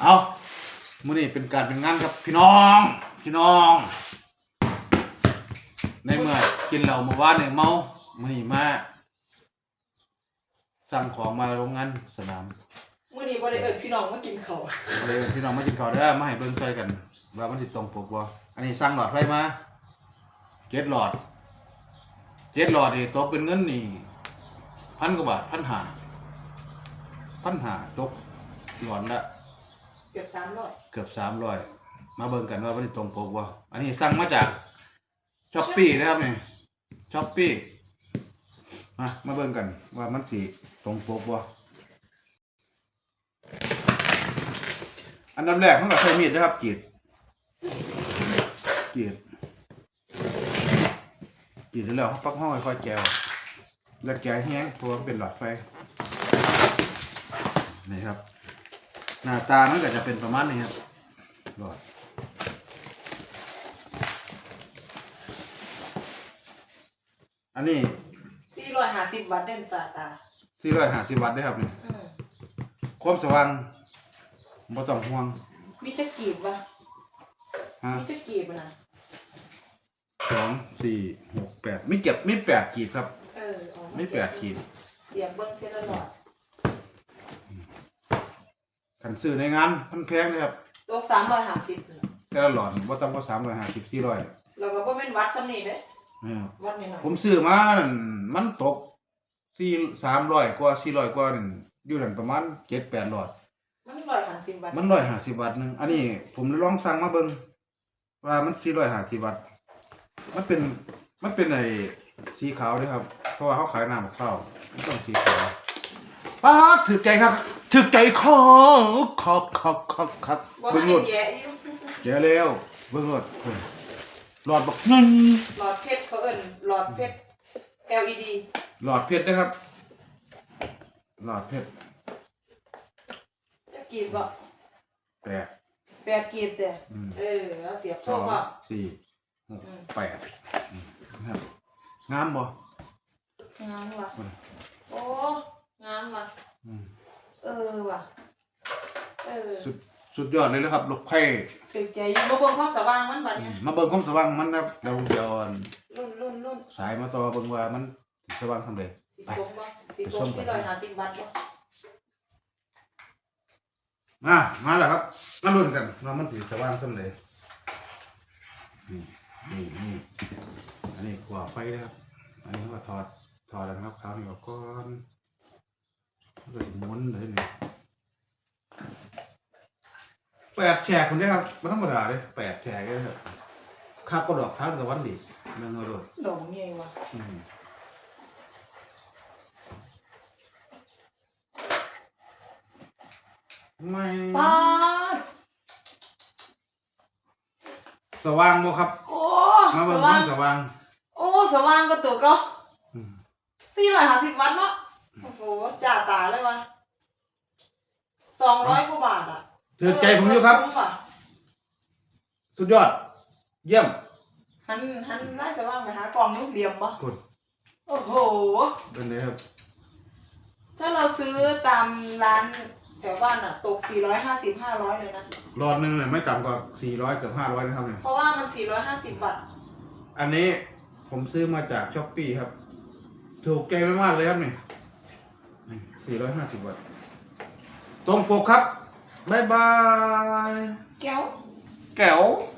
เอามื้อนี้เป็นการเป็นงานครับพี่น้อง พี่น้อง ในเมื่อกินเหล้าเมื่อวานเนี่ยเมามื้อนี้มาสั่งของมาโรงงานสนามมื้อนี้บ่ได้เอิ้นพี่น้องมากินข้าวเลยพี่น้องมากินข้าวเด้อมาให้เบิ่งช่วยกัน ว่ามันสิตรงปกบ่อันนี้สั่งหลอดไฟมาเจ็ดหลอดเจ็ดหลอดนี่ตกเป็นเงินนี่พันกว่าบาทพันห้าพันห้าตกหลอดละ เกือบ300เกือบสามร้อยมาเบิ่งกันว่ามันสิตรงปกบ่อันนี้สั่งมาจากช้อปปี้นะครับนี่ช้อปปี้มามาเบิ่งกันว่ามันสิตรงปกบ่อันดับแรกมันก็ใช้มีดนะครับกรีดกรีดกรีดเร็จแล้วปักห้องค่อยแกวแล้วแกแห้งเพราะว่าเป็นหลอดไฟนี่ครับ หน้าตามันก็จะเป็นประมาณนี้ครับหลอดอันนี้450วัตต์เด่นตาตาสี่ร้อยห้าสิบวัตต์เด้อครับนี่อืมความสว่างบ่ต้องห่วงมีจักกีบบ่ฮะมีจักกีบบ่นะสองสี่หกแปดมีเก็บมีแปดขีดครับ เออเอามีแปดขีดเสียบเบิ่งเท่าละหลอด ขันซื้อในงานมันแพงเลยครับตก350น่ะแต่ละหลอดบ่ต่ำกว่าสามร้อยห้าสิบสี่ร้อยแล้วก็บ่แม่นวัดซำนี้เด้นะครับวัดน้อยๆผมซื้อมานั่นมันตกสี่สามร้อยกว่าสี่ร้อยกว่านั่นอยู่นั่นประมาณเจ็ดแปดหลอด มัน150วัตต์มันร้อยห้าสิบวัตต์หนึงอันนี้ผมลองสั่งมาเบิ่งว่ามันสี่ร้อยห้าสิบวัตต์มันเป็นมันเป็นไอ้สีขาวด้วยครับ เพราะว่าเขาขายน้ำกับข้าวมันต้องสีขาว ป้าดถือใจครับ ถือใจคอคอกคอกคอกคอกบ่เบิ่งให้รถแย่อยู่เจอแล้วเบิ่งรถเพิ่นหลอดบักนึงหลอดเพชรเขาเอิ้นหลอดเพชร LED หลอดเพชรนะครับ หลอดเพชรจักกีบบ่แปดแปดกีบแต่อืมเออแล้วเสียบสโซ่องบ่ สี่หกอืม แปดอืมนะครับงามบ่งามว่ะอืมโอ้งามว่ะ อืม เออว่ะ เออ สุดสุดยอดเลยนะครับลูกไข่ตึกใจอยู่มาเบิ่งความสว่างมันบัดอืเนี้มยมาเบิ่งความสว่างมันนะครับเดี๋ยวเดี๋ยวอันรุ่นรุ่นรุ่นสายมาต่อเบิ่งว่ามันสิสว่างทำไดสีส้มบ่สีส้มสี่ร้อยห้าสิบบาทบ่มามาแล้วครับมาลุ้นกันว่ามันสิสว่างทำไดนี่นี่นี่อันนี้ขวาไฟนะครับ อันนี้ก็ถอดถอดแล้วนะครับคราวนี้ก็ก้อนก็จะหมุนเลยนี่แป ดแฉกคนนี้ครับมันธรรมดาเลยแปดแฉกเลยครับข้าก็ดอกทางตะวันดิเมืองเอาโดดดอกใหญ่ว่ะอืมไม่ปาดสว่างบ่ครับ โอ้มาสเบิ่งว่าเบิ่งงสว่างโอ้สว่างก็ตัวก็อืมสี่ร้อยห้าสิบวัตต์เนาะโอ้โหจ่าตาเลยว่ะสองร้อยกว่าบาทอะ ถือใจผมอยู่ครับ สุดยอด เยี่ยม หันหันไล่สว่างไปหากล่องลูกเหลี่ยมปะกด โอ้โห เป็นเลยครับ ถ้าเราซื้อตามร้านแถวบ้านอะตก 450 500 เลยนะ หลอดหนึ่งเนี่ยไม่ต่ำกว่าสี่ร้อยเกือบห้าร้อยนะครับเนี่ย เพราะว่ามัน 450 บาท อันนี้ผมซื้อมาจากช้อปปี้ครับ ถูกใจมากๆเลยครับเนี่สี่ร้อยห้าสิบบาท ตรงปกครับ Bye bye. Kéo. Kéo.